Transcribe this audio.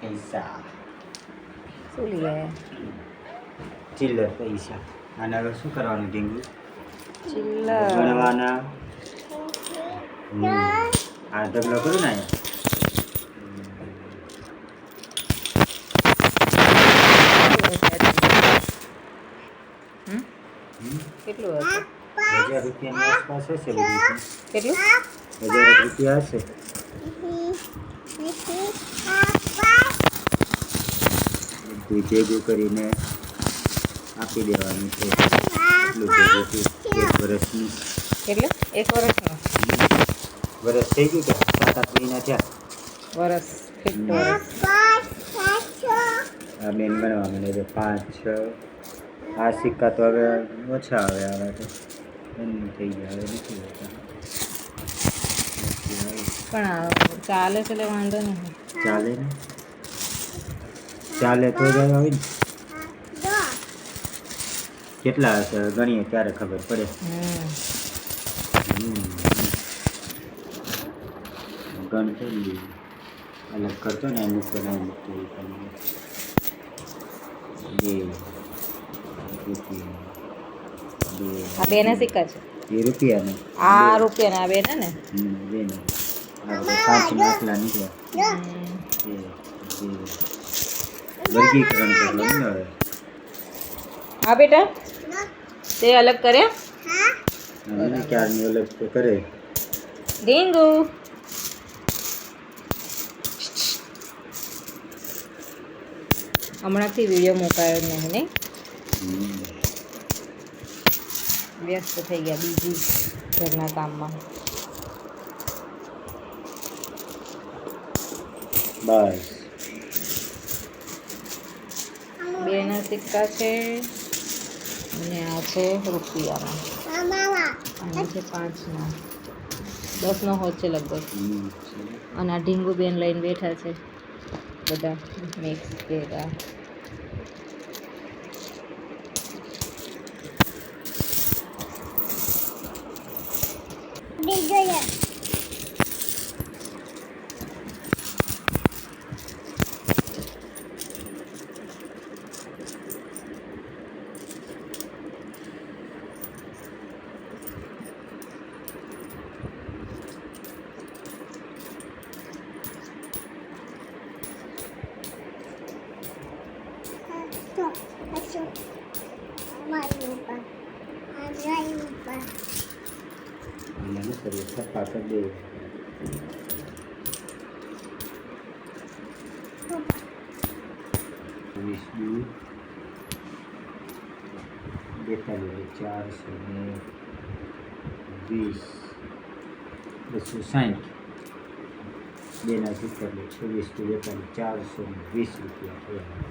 પૈસા શું લઈ આવ્યા ચિલ્લર પૈસા આને હવે શું કરવાનું ઢીંગુ ચિલ્લર ગણવાના હમ. આ ઢગલો કરું ને અહીંયા હમ? હમ. કેટલું હતું હજાર રૂપિયાની આસપાસ હશે બધું કેટલું હજાર એક રૂપિયા હશે બધું ભેગું કરીને આપી દેવાનું છે. એટલું એક વર્ષની કેટલું એક વર્ષનું વર્ષ થઈ ગયું કે સાત આઠ મહિના થયા? વરસ આ બેન ગણવા મને છે. પાંચ છ. આ સિક્કા તો હવે ઓછા આવે આવે તો બંધ થઈ ગયા હવે નથી હોતા. પણ ચાલે છે એટલે વાંધો નહીં. ચાલે ને? ચાલે તો જ આવે ને. કેટલા હશે ગણીએ ત્યારે ખબર પડે. ગણ કરી અલગ કરતો ને અમુક તો ના મૂકતો બે. રૂપિયા બે આ બેના સિક્કા છે એ રૂપિયાને આ રૂપિયા આ બેના ને હમ, બે ને. પાંચ દાખલા નીકળ્યા. બે બે. વર્ગીકરણ કરવાનું આવે. હા. બેટા? તે અલગ કર્યા હવે ક્યારની અલગ તો કરે? ડીંગુ હમણાંથી વીડિયો મુકાયો નહીં નહીં? વ્યસ્ત થઈ ગયા બીજી ઘરના કામમાં. બસ બેના સિક્કા છે અને આ છે રૂપિયાના. અને છે પાંચનો. દસનો હોત છે લગભગ. અને આ ઢીંગુ બેન લઈને બેઠા છે. બધા મિક્સ ભેગા છપ્પા કરી દઈએ વીસ દુ બેતાલીસ ચારસો ને વીસ બસો સાઠ બેના સિત્તેર છવ્વીસ બેતાલીસ ચારસો વીસ રૂપિયા થયા